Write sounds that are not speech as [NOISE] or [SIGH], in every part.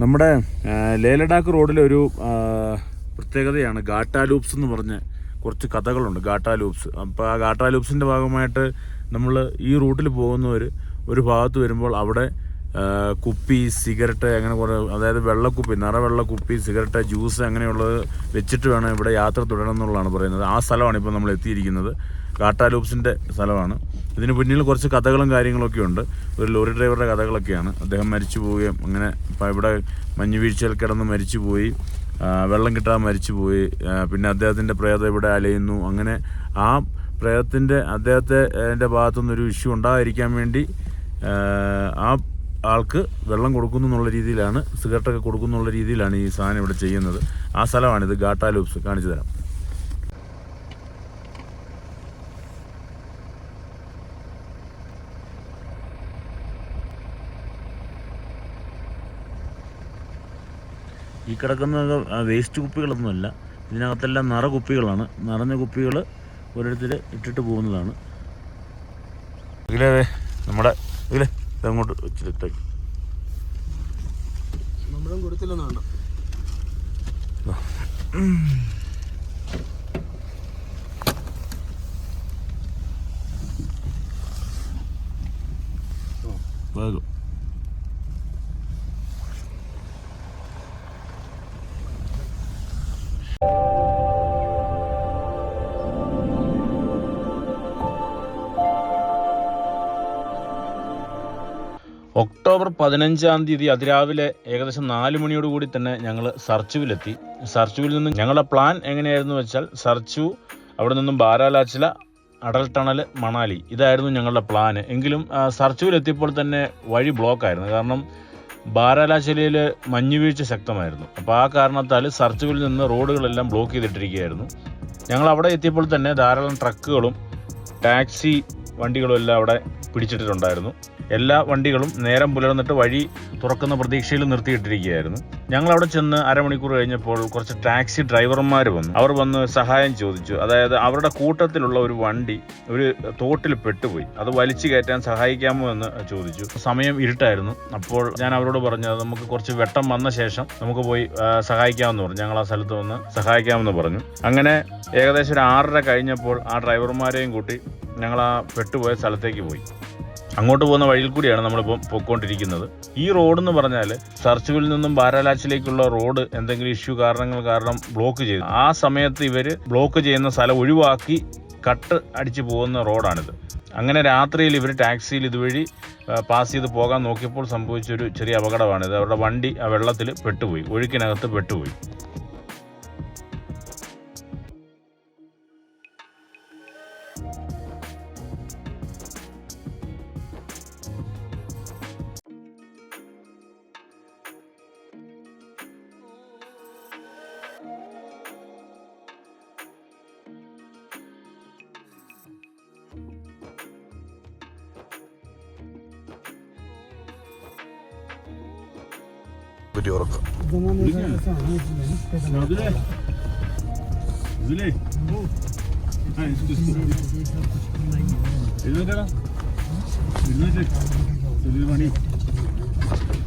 നമ്മുടെ ലേലഡാക്ക് റോഡിലൊരു പ്രത്യേകതയാണ് ഗാട്ടാ ലൂപ്സ് എന്ന് പറഞ്ഞ് കുറച്ച് കഥകളുണ്ട് ഗാട്ടാ ലൂപ്സ്. അപ്പോൾ ആ ഗാട്ടാ ലൂപ്സിന്റെ ഭാഗമായിട്ട് നമ്മൾ ഈ റൂട്ടിൽ പോകുന്നവർ ഒരു ഭാഗത്ത് വരുമ്പോൾ അവിടെ കുപ്പി സിഗരറ്റ് അങ്ങനെ കുറേ അതായത് വെള്ളക്കുപ്പി നിറ വെള്ളക്കുപ്പി സിഗരറ്റ് ജ്യൂസ് അങ്ങനെയുള്ളത് വെച്ചിട്ട് വേണം ഇവിടെ യാത്ര തുടരണം എന്നുള്ളതാണ് പറയുന്നത്. ആ സ്ഥലമാണ് ഇപ്പോൾ നമ്മൾ എത്തിയിരിക്കുന്നത് ഗാട്ടാ ലൂപ്സിന്റെ സ്ഥലമാണ്. ഇതിന് പിന്നിൽ കുറച്ച് കഥകളും കാര്യങ്ങളൊക്കെ ഉണ്ട്. ഒരു ലോറി ഡ്രൈവറുടെ കഥകളൊക്കെയാണ്. അദ്ദേഹം മരിച്ചു പോവുകയും അങ്ങനെ ഇവിടെ മഞ്ഞുവീഴ്ചയിൽ കിടന്ന് മരിച്ചു പോയി. വെള്ളം കിട്ടാതെ മരിച്ചു പോയി. പിന്നെ അദ്ദേഹത്തിന്റെ പ്രേതം ഇവിടെ അലയുന്നു. അങ്ങനെ ആ പ്രേതത്തിന്റെ അദ്ദേഹത്തെ എന്റെ ഭാഗത്തുനിന്ന് ഒരു ഇഷ്യൂ ഉണ്ടാകാതിരിക്കാൻ വേണ്ടി ആ, ആൾക്ക് വെള്ളം കൊടുക്കുന്നു എന്നുള്ള രീതിയിലാണ് സിഗരറ്റൊക്കെ കൊടുക്കുന്നു എന്നുള്ള രീതിയിലാണ് ഈ സാധനം ഇവിടെ ചെയ്യുന്നത്. ആ സ്ഥലമാണിത്. ഗാട്ടാലൂപ്സ് കാണിച്ചു തരാം. കിടക്കുന്നത് വേസ്റ്റ് കുപ്പികളൊന്നുമല്ല. ഇതിനകത്തെല്ലാം നിറ കുപ്പികളാണ്. നിറഞ്ഞ കുപ്പികൾ ഓരോരുത്തർ ഇട്ടിട്ട് പോകുന്നതാണ്. ഇതിലേ നമ്മുടെ ഇതിലേ ഇതങ്ങോട്ട് വെച്ചിട്ടേക്ക് നമ്മളും കൊടുത്തില്ലെന്നാണ് വേഗം. ഒക്ടോബർ പതിനഞ്ചാം തീയതി അതിരാവിലെ ഏകദേശം നാല് മണിയോട് കൂടി തന്നെ ഞങ്ങൾ സർച്ചുവിലെത്തി. സർച്ചുവിൽ നിന്ന് ഞങ്ങളുടെ പ്ലാൻ എങ്ങനെയായിരുന്നു വെച്ചാൽ സർച്ചു അവിടെ നിന്നും ബാരാലാച്ചില അടൽ ടണൽ മണാലി. ഇതായിരുന്നു ഞങ്ങളുടെ പ്ലാൻ എങ്കിലും സർച്ചുവിലെത്തിയപ്പോൾ തന്നെ വഴി ബ്ലോക്ക് ആയിരുന്നു. കാരണം ബാരാലാച്ചിലയിൽ മഞ്ഞുവീഴ്ച ശക്തമായിരുന്നു. അപ്പോൾ ആ കാരണത്താൽ സർച്ചുവിൽ നിന്ന് റോഡുകളെല്ലാം ബ്ലോക്ക് ചെയ്തിട്ടിരിക്കുകയായിരുന്നു. ഞങ്ങൾ അവിടെ എത്തിയപ്പോൾ തന്നെ ധാരാളം ട്രക്കുകളും ടാക്സി വണ്ടികളും എല്ലാം അവിടെ പിടിച്ചിട്ടിട്ടുണ്ടായിരുന്നു. എല്ലാ വണ്ടികളും നേരം പുലർന്നിട്ട് വഴി തുറക്കുന്ന പ്രതീക്ഷയിൽ നിർത്തിയിട്ടിരിക്കുകയായിരുന്നു. ഞങ്ങൾ അവിടെ ചെന്ന് അരമണിക്കൂർ കഴിഞ്ഞപ്പോൾ കുറച്ച് ടാക്സി ഡ്രൈവർമാർ വന്നു. അവർ വന്ന് സഹായം ചോദിച്ചു. അതായത് അവരുടെ കൂട്ടത്തിലുള്ള ഒരു വണ്ടി ഒരു തോട്ടിൽ പെട്ടുപോയി. അത് വലിച്ചു കയറ്റാൻ സഹായിക്കാമോ എന്ന് ചോദിച്ചു. സമയം ഇരുട്ടായിരുന്നു. അപ്പോൾ ഞാൻ അവരോട് പറഞ്ഞു നമുക്ക് കുറച്ച് വെട്ടം വന്ന ശേഷം നമുക്ക് പോയി സഹായിക്കാമെന്ന് പറഞ്ഞു. ഞങ്ങൾ ആ സ്ഥലത്ത് വന്ന് സഹായിക്കാമെന്ന് പറഞ്ഞു. അങ്ങനെ ഏകദേശം ഒരു ആറര കഴിഞ്ഞപ്പോൾ ആ ഡ്രൈവർമാരെയും കൂട്ടി ഞങ്ങൾ ആ പെട്ടുപോയ സ്ഥലത്തേക്ക് പോയി. അങ്ങോട്ട് പോകുന്ന വഴിയിൽ കൂടിയാണ് നമ്മളിപ്പോൾ പൊയ്ക്കൊണ്ടിരിക്കുന്നത്. ഈ റോഡ് എന്ന് പറഞ്ഞാൽ സർച്ചുവിൽ നിന്നും ബാരാലാച്ചിലേക്കുള്ള റോഡ് എന്തെങ്കിലും ഇഷ്യൂ കാരണങ്ങൾ കാരണം ബ്ലോക്ക് ചെയ്തു. ആ സമയത്ത് ഇവർ ബ്ലോക്ക് ചെയ്യുന്ന സ്ഥലം ഒഴിവാക്കി കട്ട് അടിച്ചു പോകുന്ന റോഡാണിത്. അങ്ങനെ രാത്രിയിൽ ഇവർ ടാക്സിയിൽ ഇതുവഴി പാസ് ചെയ്ത് പോകാൻ നോക്കിയപ്പോൾ സംഭവിച്ചൊരു ചെറിയ അപകടമാണിത്. അവരുടെ വണ്ടി ആ വെള്ളത്തിൽ പെട്ടുപോയി. ഒഴുക്കിനകത്ത് പെട്ടുപോയി.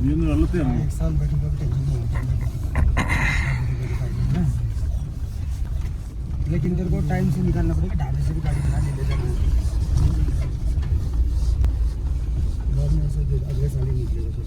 നീ ഒന്ന് വെള്ളത്തിൽ ഇറങ്ങി लेकिन तेरे को टाइम से निकालना पड़ेगा ढाबे से भी गाड़ी बना ले जाना बाद में ऐसे फिर अगले साल ही निकलेगा फिर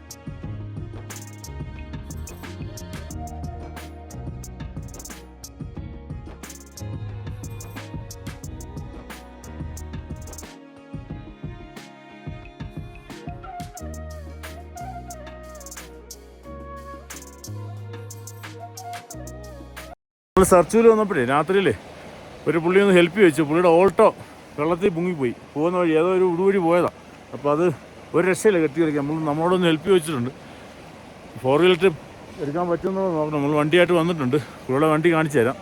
നമ്മൾ സർച്ചിൽ വന്നപ്പോഴേ രാത്രിയിലേ ഒരു പുള്ളി ഒന്ന് ഹെൽപ്പ് ചോദിച്ചു പുള്ളിയുടെ ഓൾട്ടോ വെള്ളത്തിൽ മുങ്ങിപ്പോയി. പോകുന്ന വഴി ഏതോ ഒരു ഉടുവഴി പോയതാണ് അപ്പോൾ അത് ഒരു രക്ഷയില്ല കെട്ടി കളിക്കാം നമ്മൾ നമ്മളോടൊന്ന് ഹെൽപ്പ് ചോദിച്ചിട്ടുണ്ട് ഫോർ വീലർ ട്രിപ്പ് എടുക്കാൻ പറ്റുമെന്ന് നോക്കണം നമ്മൾ വണ്ടിയായിട്ട് വന്നിട്ടുണ്ട്. പുള്ളിയുടെ വണ്ടി കാണിച്ചു തരാം.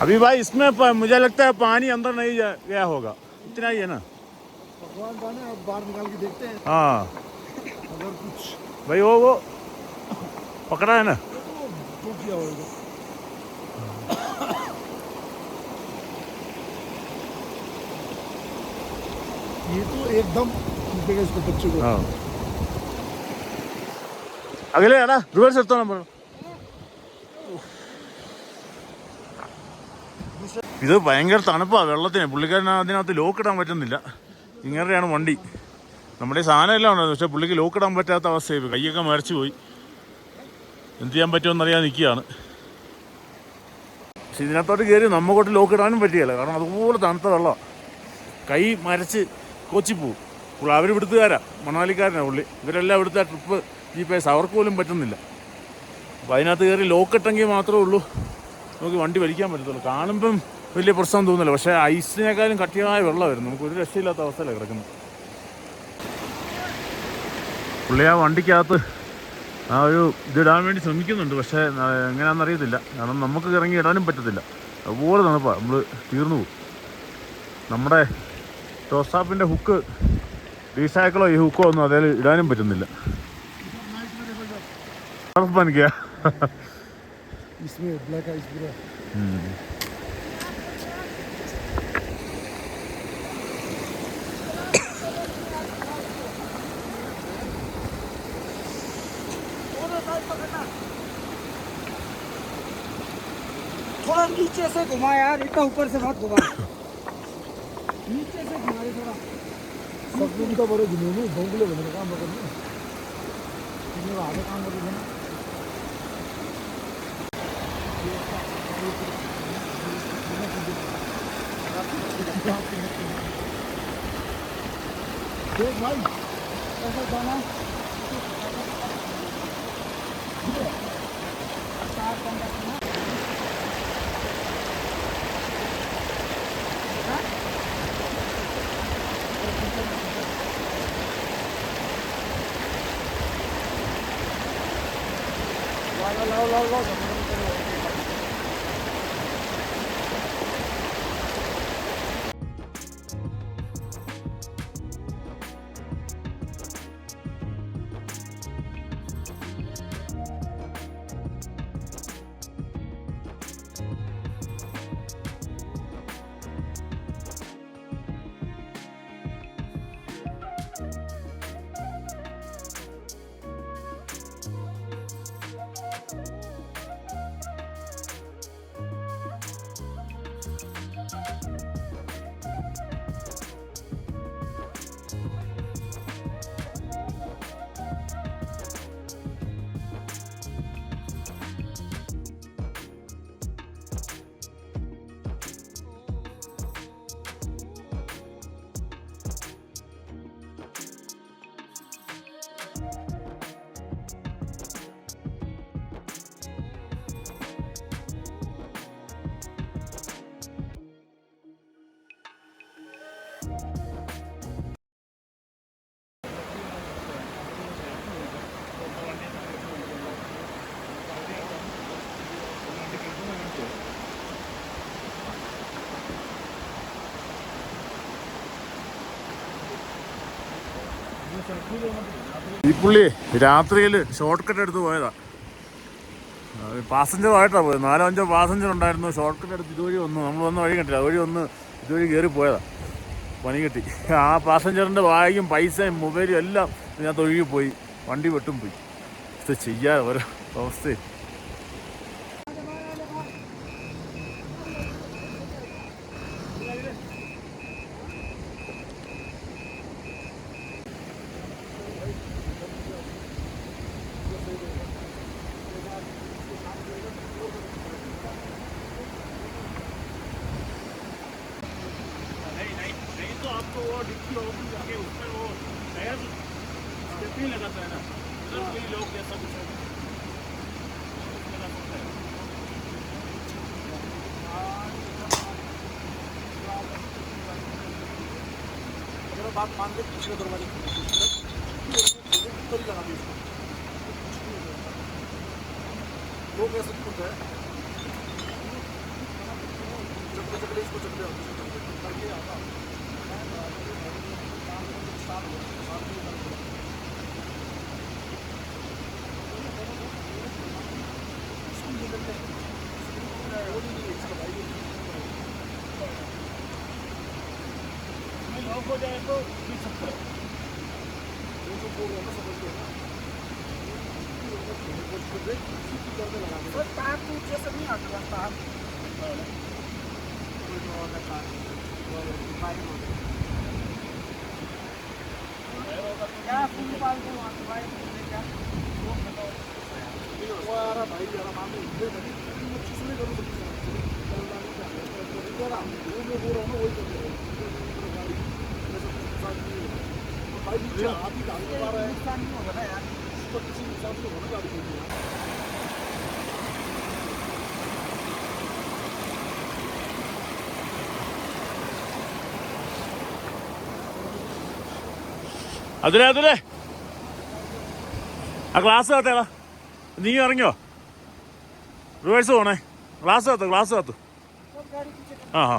अभी भाई इसमें पा, मुझे लगता है पानी अंदर नहीं जा, गया होगा। इतना ही है ना। भगवान जाने अब बाहर निकाल के देखते हैं। हाँ। अगर कुछ भाई वो वो पकड़ा है ना। तो गया होगा। ये तो एकदम इसको बच्चे को। हाँ। अगले है ना रिवर्स करता तो हूँ नंबर ഇത് ഭയങ്കര തണുപ്പാ വെള്ളത്തിന്. പുള്ളിക്കാരൻ അതിനകത്ത് ലോക്ക് ഇടാൻ പറ്റുന്നില്ല. ഇങ്ങനെയാണ് വണ്ടി. നമ്മുടെ ഈ സാധനം എല്ലാം ഉണ്ടായിരുന്നു പക്ഷെ പുള്ളിക്ക് ലോക്ക് ഇടാൻ പറ്റാത്ത അവസ്ഥയായി കൈയൊക്കെ മരച്ചു പോയി. എന്ത് ചെയ്യാൻ പറ്റുമെന്ന് അറിയാൻ നിൽക്കുകയാണ്. പക്ഷെ ഇതിനകത്തോട്ട് കയറി നമ്മക്കോട്ട് ലോക്ക് ഇടാനും പറ്റിയല്ല. കാരണം അതുപോലെ തണുത്ത വെള്ളമാണ് കൈ മരച്ച് കൊച്ചിപ്പോവും. പുള്ളി അവർ ഇവിടുത്തുകാരാ. മണാലിക്കാരനാണ് പുള്ളി. ഇവരെല്ലാം ഇവിടുത്തെ ട്രിപ്പ് ജി പി എസ് അവർക്ക് പോലും പറ്റുന്നില്ല. അപ്പോൾ അതിനകത്ത് കയറി ലോക്കിട്ടെങ്കിൽ മാത്രമേ ഉള്ളൂ. നമുക്ക് വണ്ടി വലിക്കാൻ പറ്റത്തുള്ളൂ. കാണുമ്പം വലിയ പ്രശ്നം തോന്നില്ല പക്ഷേ ഐസിനേക്കാളും കട്ടിയായ വെള്ളമായിരുന്നു. നമുക്ക് ഒരു രക്ഷയില്ലാത്ത അവസ്ഥയിലാണ് കിടക്കുന്നത്. പുള്ളി ആ വണ്ടിക്കകത്ത് ആ ഒരു ഇതിടാൻ വേണ്ടി ശ്രമിക്കുന്നുണ്ട്. പക്ഷേ എങ്ങനെയാണെന്നറിയത്തില്ല കാരണം നമുക്ക് ഇറങ്ങി ഇടാനും പറ്റത്തില്ല. അതുപോലെ തണുപ്പാണ് നമ്മൾ തീർന്നു പോകും നമ്മുടെ ടോസ്റ്റാപ്പിന്റെ ഹുക്ക് റീസൈക്കിളോ ഈ ഹുക്കോ ഒന്നും അതേ ഇടാനും പറ്റുന്നില്ല. ബർഫ് പനിക്കുക नीचे से घुमा यार इतना ऊपर से मत घुमा। नीचे से घुमा थोड़ा। सब लोग तो बड़े घूमे नहीं भोंगले बने काम तुमने आगे काम कर देना देख भाई। कैसा जाना। no, no, no. ഈ പുള്ളി രാത്രിയിൽ ഷോർട്ട് കട്ട് എടുത്ത് പോയതാ. പാസഞ്ചറായിട്ടാണ് പോയത്. നാലോ അഞ്ചോ പാസഞ്ചർ ഉണ്ടായിരുന്നു. ഷോർട്ട് കട്ട് എടുത്ത് ഇതുവഴി വന്നു. നമ്മൾ വഴി കണ്ടില്ല. അതുവഴി ഒന്ന് ഇതുവഴി കയറി പോയതാ. പണി കിട്ടി. ആ പാസഞ്ചറിന്റെ ബാഗും പൈസയും മൊബൈലും എല്ലാം ഇതിനകത്ത് ഒഴുകി പോയി വണ്ടി വെട്ടും പോയി. ഇത് ചെയ്യാതെ ഓരോ അവസ്ഥയും बात मान के पिछले दरवाजे ऊपर ही लगा दी खुद है। जब चपड़े इसको चपड़े हो जाए तो तीस सत्तर सर तार तू जैसे नहीं आठवा तार क्या फूल पाल को आठवा क्या भाई जरा मामले इतने बड़ी चीज़ नहीं करूँ तो हम जो बोल रहा हूँ वही അതിലേ അതിലെ ആ ഗ്ലാസ് കത്തേടാ നീ ഇറങ്ങിയോ? റിവേഴ്സ് പോണേ. ഗ്ലാസ് കത്ത് ഗ്ലാസ് കത്ത് ആ ആ.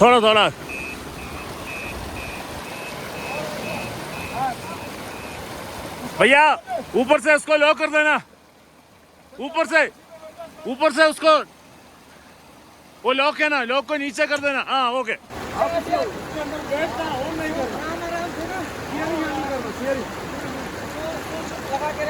थोड़ा थोड़ा। भैया, ऊपर से उसको लो कर देना। ऊपर से ऊपर से उसको, वो लॉक है ना लॉक को नीचे कर देना। हाँ ओके लगा के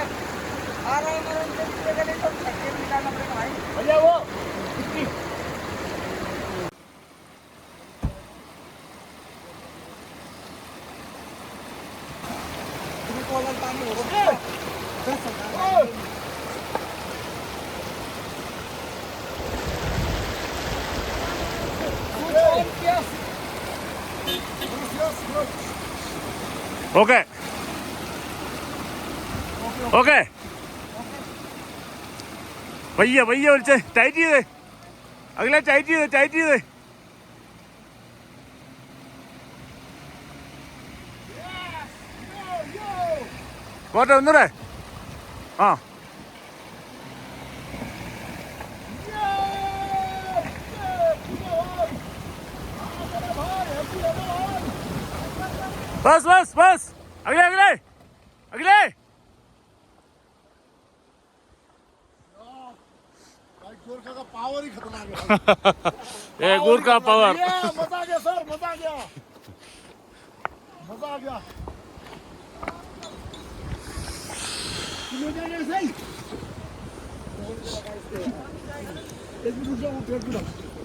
ओके ഓക്കെ. പയ്യ പയ്യ വിളിച്ച് ടൈറ്റ് ചെയ്തേ. അകലെ ടൈറ്റ് ചെയ്തേ ടൈറ്റ് ചെയ്തേ. പോട്ടെ ഒന്നൂടെ ആ. बस बस बस! अगले अगले! अगले! पावर ही खतरनाक है [LAUGHS] ए गुर का पावर! मजा आ गया सर मजा आ गया मजा आ गया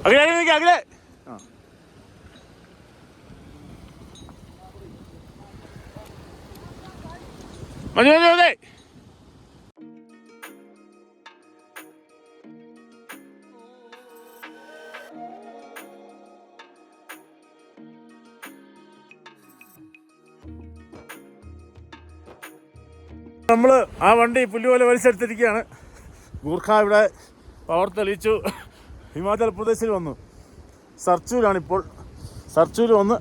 अगले अगले! अगले മതി മതി നമ്മൾ ആ വണ്ടി പുല്ലുപോലെ വലിച്ചെടുത്തിരിക്കുകയാണ്. ഗൂർഖ ഇവിടെ പവർ തെളിയിച്ചു. ഹിമാചൽ പ്രദേശിൽ വന്നു. സർച്ചൂരാണിപ്പോൾ. സർച്ചൂർ വന്ന്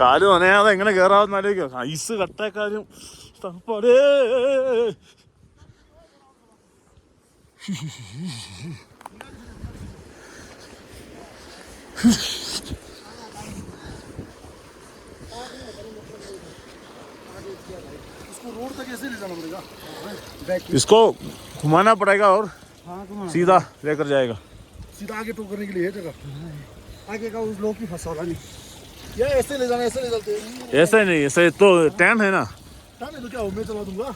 കാൽ നനയാതെ എങ്ങനെ കയറാവുന്ന ആലോചിക്കുക. ഐസ് കട്ടേക്കാരും তারপরে इसको घुमाना पड़ेगा और हाँ, सीधा लेकर जाएगा। सीधा आगे टो करने के लिए जगह। आगे का उस लोग की फसा नहीं। ये ऐसे ले जाना ऐसे ले जाते ऐसे नहीं ऐसे तो टैन है ना। जाने तो क्या हो मैं चला दूँगा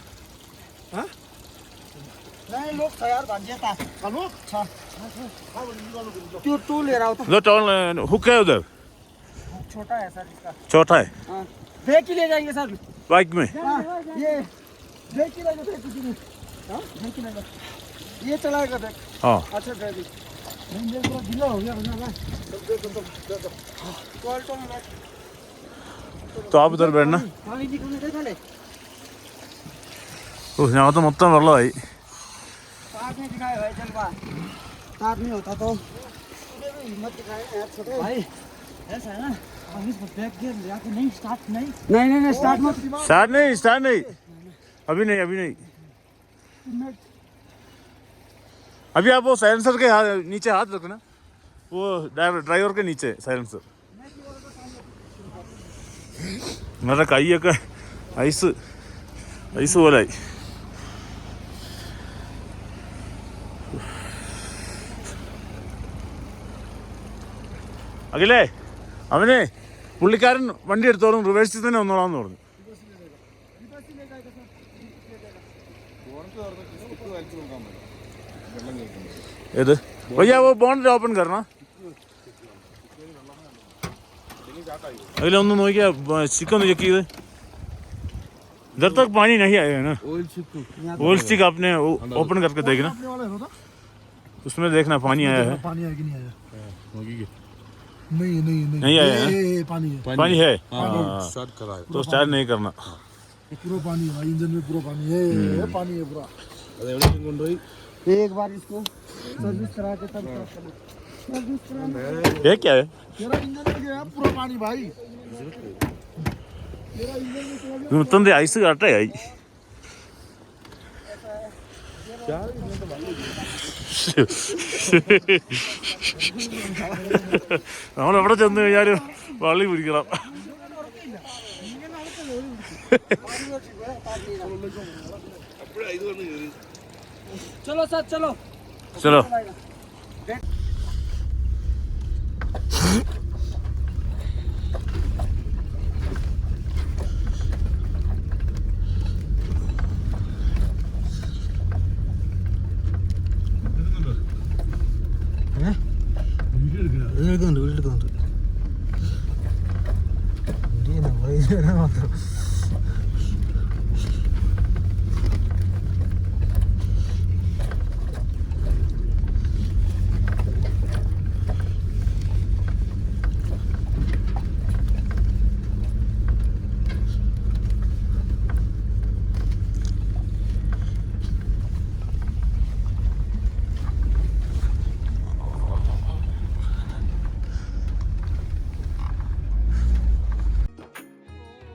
लोग लो टोन हुक है उधर छोटा है सर इसका छोटा है हाँ ही ले जाएँगे सर बाइक में ये देख ही ले किसी ने हाँ ही ले ये चलाएगा देख हाँ अच्छा ड्राइविंग तो आप उधर बैठना ഓ ഞങ്ങൾക്ക് മൊത്തം വെള്ളമായി साथ में दिखाए भाई चल बा साथ में होता तो हिम्मत दिखाए यार छोटे भाई ऐसा है ना हम इसको बैक गियर ले आके नहीं स्टार्ट नहीं नहीं नहीं नहीं स्टार्ट मत स्टार्ट नहीं स्टार्ट नहीं अभी नहीं अभी नहीं अभी आप वो साइलेंसर के हाथ नीचे हाथ रखना वो ड्राइवर ड्राइवर के नीचे साइलेंसर നിങ്ങളുടെ കൈയൊക്കെ ഐസ് ഐസ് പോലായി അഖിലേ അവനെ പുള്ളിക്കാരൻ വണ്ടി എടുത്തോളും റിവേഴ്സിൽ തന്നെ വന്നോളാന്ന് പറഞ്ഞു ഏത് भैया वो ബോണ്ട് ഓപ്പൺ കരണം അതിലൊന്ന് നോക്കിയാ ചിക്കൻ ഒന്ന് ചെക്ക് ചെയ്ത് इधर तक पानी नहीं आया है ना ओल स्टिक आपने ओपन करके देखना अपने वाला है ना उसमें देखना पानी आया है पानी आया कि नहीं आया नहीं नहीं नहीं। आया पानी है। पानी हाँ। है? तो स्टार्ट नहीं करना। ये पूरा पानी है इंजन में पूरा पानी है। हम्म। पानी है पूरा। एक बार इसको सर्विस करा के तब सर्विस करा। ये क्या है? तेरा इंजन में गया पूरा पानी भाई। तेरा इंजन में गया। तुम तुम आइस काट रहे आई നമ്മൾ എവിടെ ചെന്ന് കഴിഞ്ഞാലും വള്ളി പിടിക്കണം ചലോ സാർ ചലോ ചലോ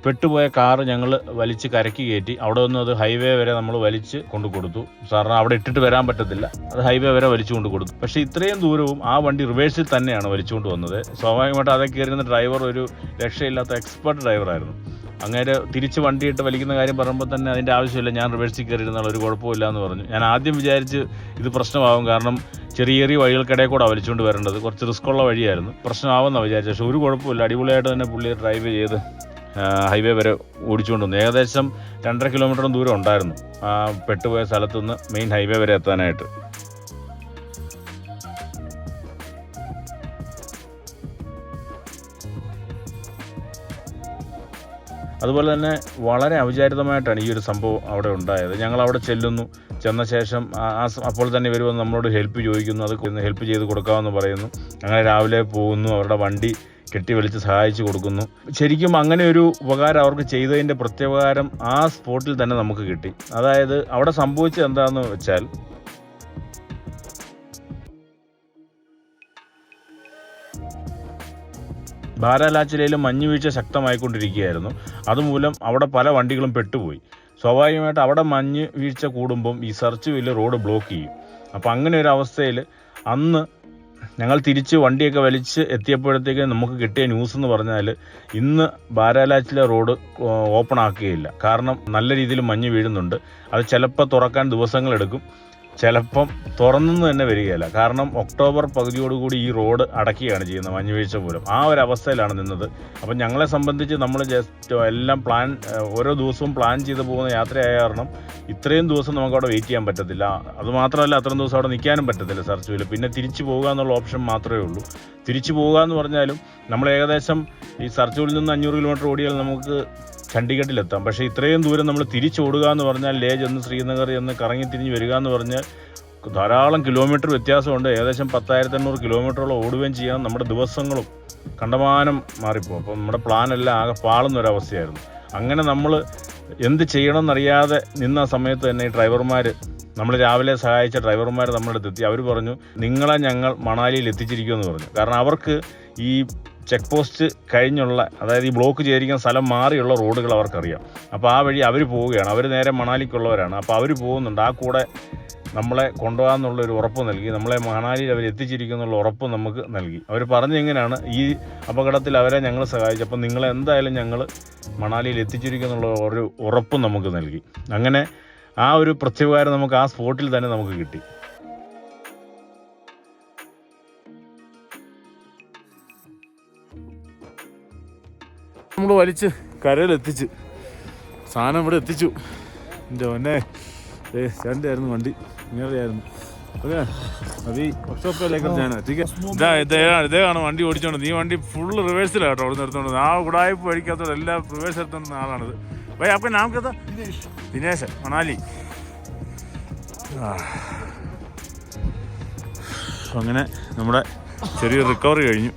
പെട്ടുപോയ കാറ് ഞങ്ങൾ വലിച്ച് കരക്കി കയറ്റി. അവിടെ നിന്ന് അത് ഹൈവേ വരെ നമ്മൾ വലിച്ച് കൊണ്ടു കൊടുത്തു. സാറിന് അവിടെ ഇട്ടിട്ട് വരാൻ പറ്റത്തില്ല. അത് ഹൈവേ വരെ വലിച്ചു കൊണ്ടു കൊടുത്തു. പക്ഷേ ഇത്രയും ദൂരവും ആ വണ്ടി റിവേഴ്സിൽ തന്നെയാണ് വലിച്ചുകൊണ്ട് വന്നത്. സ്വാഭാവികമായിട്ട് അതൊക്കെ കയറുന്ന ഡ്രൈവർ ഒരു രക്ഷയില്ലാത്ത എക്സ്പെർട്ട് ഡ്രൈവറായിരുന്നു അങ്ങനെ തിരിച്ച് വണ്ടിയിട്ട് വലിക്കുന്ന കാര്യം പറയുമ്പോൾ തന്നെ അതിന്റെ ആവശ്യമില്ല. ഞാൻ റിവേഴ്സിൽ കയറിയിരുന്നാൽ ഒരു കുഴപ്പമില്ല എന്ന് പറഞ്ഞു. ഞാൻ ആദ്യം വിചാരിച്ച് ഇത് പ്രശ്നമാകും കാരണം ചെറിയ ചെറിയ വഴികൾക്കിടയിൽ കൂടെ വലിച്ചുകൊണ്ട് വരേണ്ടത് കുറച്ച് റിസ്ക്കുള്ള വഴിയായിരുന്നു. പ്രശ്നമാവുമെന്നാണ് വിചാരിച്ചത്. പക്ഷേ ഒരു കുഴപ്പമില്ല അടിപൊളിയായിട്ട് തന്നെ പുള്ളി ഡ്രൈവ് ചെയ്ത് ഹൈവേ വരെ ഓടിച്ചുകൊണ്ട് വന്നു ഏകദേശം രണ്ടര കിലോമീറ്ററും ദൂരം ഉണ്ടായിരുന്നു. ആ പെട്ടുപോയ സ്ഥലത്തുനിന്ന് മെയിൻ ഹൈവേ വരെ എത്താനായിട്ട്. അതുപോലെ തന്നെ വളരെ അവിചാരിതമായിട്ടാണ് ഈ ഒരു സംഭവം അവിടെ ഉണ്ടായത്. ഞങ്ങൾ അവിടെ ചെല്ലുന്നു. ചെന്ന ശേഷം ആ- അപ്പോൾ തന്നെ ഇവർ വന്ന് നമ്മളോട് ഹെൽപ്പ് ചോദിക്കുന്നു. അത് ഹെൽപ്പ് ചെയ്ത് കൊടുക്കാമെന്ന് പറയുന്നു. അങ്ങനെ രാവിലെ പോകുന്നു. അവരുടെ വണ്ടി കെട്ടി വലിച്ച് സഹായിച്ചു കൊടുക്കുന്നു. ശരിക്കും അങ്ങനെ ഒരു ഉപകാരം അവർക്ക് ചെയ്തതിന്റെ പ്രത്യുപകാരം ആ സ്പോട്ടിൽ തന്നെ നമുക്ക് കിട്ടി. അതായത് അവിടെ സംഭവിച്ചത് എന്താണെന്ന് വെച്ചാൽ ബാരാലാച്ചിലയിൽ മഞ്ഞുവീഴ്ച ശക്തമായിക്കൊണ്ടിരിക്കുകയായിരുന്നു. അതുമൂലം അവിടെ പല വണ്ടികളും പെട്ടുപോയി. സ്വാഭാവികമായിട്ട് അവിടെ മഞ്ഞ് വീഴ്ച കൂടുമ്പം ഈ സെർച്ച് വീൽ റോഡ് ബ്ലോക്ക് ചെയ്യും. അപ്പോൾ അങ്ങനെ ഒരു അവസ്ഥയിൽ അന്ന് ഞങ്ങൾ തിരിച്ച് വണ്ടിയൊക്കെ വലിച്ച് എത്തിയപ്പോഴത്തേക്ക് നമുക്ക് കിട്ടിയ ന്യൂസ് എന്ന് പറഞ്ഞാൽ ഇന്ന് ബാരാലാച്ചിലെ റോഡ് ഓപ്പൺ ആക്കുകയില്ല. കാരണം നല്ല രീതിയിൽ മഞ്ഞ് വീഴുന്നുണ്ട്. അത് ചിലപ്പോൾ തുറക്കാൻ ദിവസങ്ങളെടുക്കും. ചിലപ്പം തുറന്നു തന്നെ വരികയില്ല. കാരണം ഒക്ടോബർ പകുതിയോടുകൂടി ഈ റോഡ് അടക്കുകയാണ് ചെയ്യുന്നത് മഞ്ഞുവീഴ്ച മൂലം. ആ ഒരു അവസ്ഥയിലാണ് നിന്നത്. അപ്പം ഞങ്ങളെ സംബന്ധിച്ച് നമ്മൾ ജസ്റ്റ് എല്ലാം പ്ലാൻ ഓരോ ദിവസവും പ്ലാൻ ചെയ്ത് പോകുന്ന യാത്രയായ കാരണം ഇത്രയും ദിവസം നമുക്ക് അവിടെ വെയിറ്റ് ചെയ്യാൻ പറ്റത്തില്ല. അതുമാത്രമല്ല അത്രയും ദിവസം അവിടെ നിൽക്കാനും പറ്റത്തില്ല സർച്ചുവിൽ പിന്നെ തിരിച്ചു പോകുക എന്നുള്ള ഓപ്ഷൻ മാത്രമേ ഉള്ളൂ. തിരിച്ചു പോകുക എന്ന് പറഞ്ഞാലും നമ്മൾ ഏകദേശം ഈ സർച്ചുവിൽ നിന്ന് അഞ്ഞൂറ് കിലോമീറ്റർ ഓടിയാൽ നമുക്ക് ചണ്ഡീഗഡിലെത്താം. പക്ഷേ ഇത്രയും ദൂരം നമ്മൾ തിരിച്ചോടുക എന്ന് പറഞ്ഞാൽ ലേ ചെന്ന് ശ്രീനഗർ ചെന്ന് കറങ്ങി തിരിഞ്ഞ് വരിക എന്ന് പറഞ്ഞാൽ ധാരാളം കിലോമീറ്റർ വ്യത്യാസമുണ്ട്. ഏകദേശം പത്തായിരത്തി എണ്ണൂറ് കിലോമീറ്ററോളം ഓടുകയും ചെയ്യാൻ നമ്മുടെ ദിവസങ്ങളും കണ്ടമാനം മാറിപ്പോകും. അപ്പം നമ്മുടെ പ്ലാനെല്ലാം ആകെ പാളുന്ന ഒരവസ്ഥയായിരുന്നു. അങ്ങനെ നമ്മൾ എന്ത് ചെയ്യണമെന്നറിയാതെ നിന്ന സമയത്ത് തന്നെ ഈ ഡ്രൈവർമാർ നമ്മൾ രാവിലെ സഹായിച്ച ഡ്രൈവർമാർ നമ്മളെടുത്തെത്തി അവർ പറഞ്ഞു നിങ്ങളെ ഞങ്ങൾ മണാലിയിൽ എത്തിച്ചിരിക്കുമെന്ന് പറഞ്ഞു. കാരണം അവർക്ക് ഈ ചെക്ക് പോസ്റ്റ് കഴിഞ്ഞുള്ള അതായത് ഈ ബ്ലോക്ക് ചെയ്തിരിക്കുന്ന സ്ഥലം മാറിയുള്ള റോഡുകൾ അവർക്കറിയാം. അപ്പോൾ ആ വഴി അവർ പോവുകയാണ്. അവർ നേരെ മണാലിക്കുള്ളവരാണ്. അപ്പോൾ അവർ പോകുന്നുണ്ട്. ആ കൂടെ നമ്മളെ കൊണ്ടുപോകാമെന്നുള്ള ഒരു ഉറപ്പ് നൽകി നമ്മളെ മണാലിയിൽ അവർ എത്തിച്ചിരിക്കുന്നുള്ള ഉറപ്പ് നമുക്ക് നൽകി. അവർ പറഞ്ഞെങ്ങനെയാണ് ഈ അപകടത്തിൽ അവരെ ഞങ്ങൾ സഹായിച്ചു അപ്പം നിങ്ങൾ എന്തായാലും ഞങ്ങൾ മണാലിയിൽ എത്തിച്ചിരിക്കുന്നുള്ള ഒരു ഉറപ്പ് നമുക്ക് നൽകി. അങ്ങനെ ആ ഒരു പ്രത്യുപകാരം നമുക്ക് ആ സ്പോട്ടിൽ തന്നെ നമുക്ക് കിട്ടി. നമ്മൾ വലിച്ച് കരയിലെത്തിച്ച് സാധനം ഇവിടെ എത്തിച്ചു. എന്റെ ഒന്നെ ഏ രണ്ടായിരുന്നു വണ്ടി. ഇങ്ങനെയായിരുന്നു. ഓക്കെ വണ്ടി ഓടിച്ചോണ്ട് നീ വണ്ടി ഫുൾ റിവേഴ്സിലാണ് കേട്ടോ അവിടെ നിർത്തോണ്ട് ആ ഉടായ്പ വഴിക്കാത്തോടെ എല്ലാം റിവേഴ്സ് എടുത്തോണ്ട് ആളാണിത്. വൈ അപ്പൊ നാം ദിനേശൻ മണാലി. അങ്ങനെ നമ്മുടെ ചെറിയ റിക്കവറി കഴിഞ്ഞു.